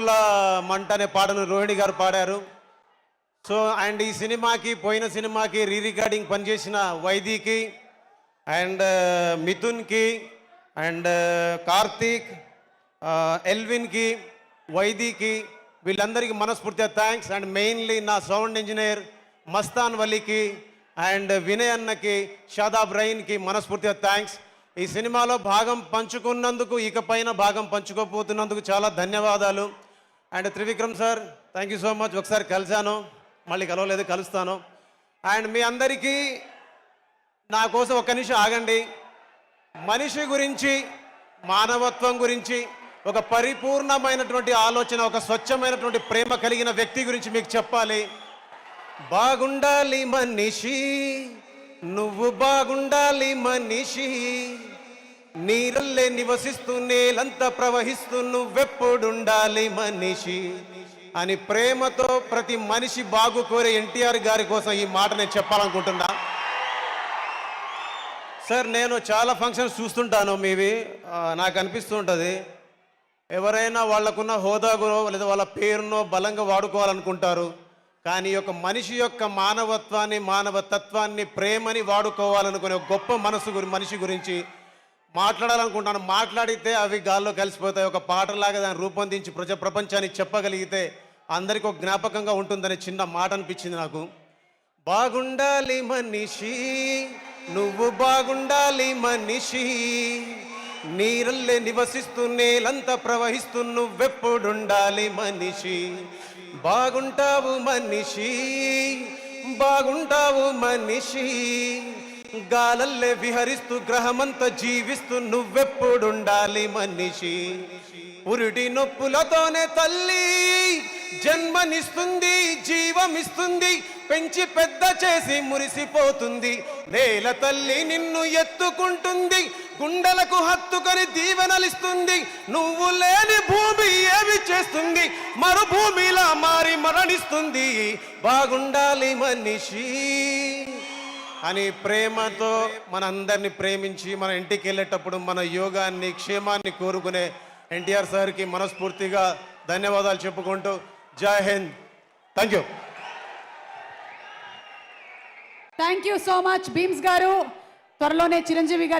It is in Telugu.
కన్నుల మంట అనే పాటను రోహిణి గారు పాడారు. సో అండ్ ఈ సినిమాకి పోయిన సినిమాకి రీ రికార్డింగ్ పనిచేసిన వైదీకి అండ్ మిథున్కి అండ్ కార్తీక్ ఎల్విన్కి వైదీకి వీళ్ళందరికీ మనస్ఫూర్తిగా థ్యాంక్స్ అండ్ మెయిన్లీ నా సౌండ్ ఇంజనీర్ మస్తాన్ వలీకి అండ్ వినయ్ అన్నకి షాదాబ్ రైన్కి మనస్ఫూర్తిగా థ్యాంక్స్ ఈ సినిమాలో భాగం పంచుకున్నందుకు ఇకపైన భాగం పంచుకోపోతున్నందుకు చాలా ధన్యవాదాలు. And Trivikram sir thank you so much ఒకసారి కలిశాను. మళ్ళీ కలవలేదు కలుస్తాను. అండ్ మీ అందరికీ నా కోసం ఒక్క నిమిషం ఆగండి. మనిషి గురించి మానవత్వం గురించి ఒక పరిపూర్ణమైనటువంటి ఆలోచన ఒక స్వచ్ఛమైనటువంటి ప్రేమ కలిగిన వ్యక్తి గురించి మీకు చెప్పాలి. బాగుండాలి మనిషి నువ్వు బాగుండాలి మనిషి. నీరల్లే నివసిస్తూ నేలంతా ప్రవహిస్తూ నువ్వెప్పుడుండాలి మనిషి? అని ప్రేమతో ప్రతి మనిషి బాగు కోరే ఎన్టీఆర్ గారి కోసం ఈ మాట నేను చెప్పాలనుకుంటున్నా. సార్ నేను చాలా ఫంక్షన్స్ చూస్తుంటాను మీవి. నాకు అనిపిస్తూ ఉంటుంది. ఎవరైనా వాళ్ళకున్న హోదాగునో లేదా వాళ్ళ పేరునో బలంగా వాడుకోవాలనుకుంటారు. కానీ ఒక యొక్క మనిషి యొక్క మానవత్వాన్ని మానవ తత్వాన్ని ప్రేమని వాడుకోవాలనుకునే ఒక గొప్ప మనసు గురి మనిషి గురించి మాట్లాడాలనుకుంటాను. మాట్లాడితే అవి గాల్లో కలిసిపోతాయి. ఒక పాటలాగా దాన్ని రూపొందించి ప్రజ ప్రపంచానికి చెప్పగలిగితే అందరికీ ఒక జ్ఞాపకంగా ఉంటుందనే చిన్న మాట అనిపించింది నాకు. బాగుండాలి మనిషి నువ్వు బాగుండాలి మనిషి. నీరల్లే నివసిస్తూ నేలంతా ప్రవహిస్తూ నువ్వెప్పుడుండాలి మనిషి. బాగుంటావు మనిషి బాగుంటావు మనిషి. గాలల్లే విహరిస్తూ గ్రహమంతా జీవిస్తూ నువ్వెప్పుడుండాలి మనిషి? పురిటి నొప్పులతోనే తల్లి జన్మనిస్తుంది జీవమిస్తుంది పెంచి పెద్ద చేసి మురిసిపోతుంది. నేల తల్లి నిన్ను ఎత్తుకుంటుంది గుండెలకు హత్తుకొని దీవెనలిస్తుంది. నువ్వు లేని భూమి ఏమి చేస్తుంది మరుభూమిలా మారి మరణిస్తుంది. బాగుండాలి మనిషి. అని ప్రేమతో మనందరినీ ప్రేమించి మన ఇంటికి వెళ్ళేటప్పుడు మన యోగాన్ని క్షేమాన్ని కోరుకునే ఎన్టీఆర్ సార్కి మనస్ఫూర్తిగా ధన్యవాదాలు చెప్పుకుంటూ Jai Hind. Thank you thank you so much Bheems గారు. త్వరలోనే చిరంజీవి గారి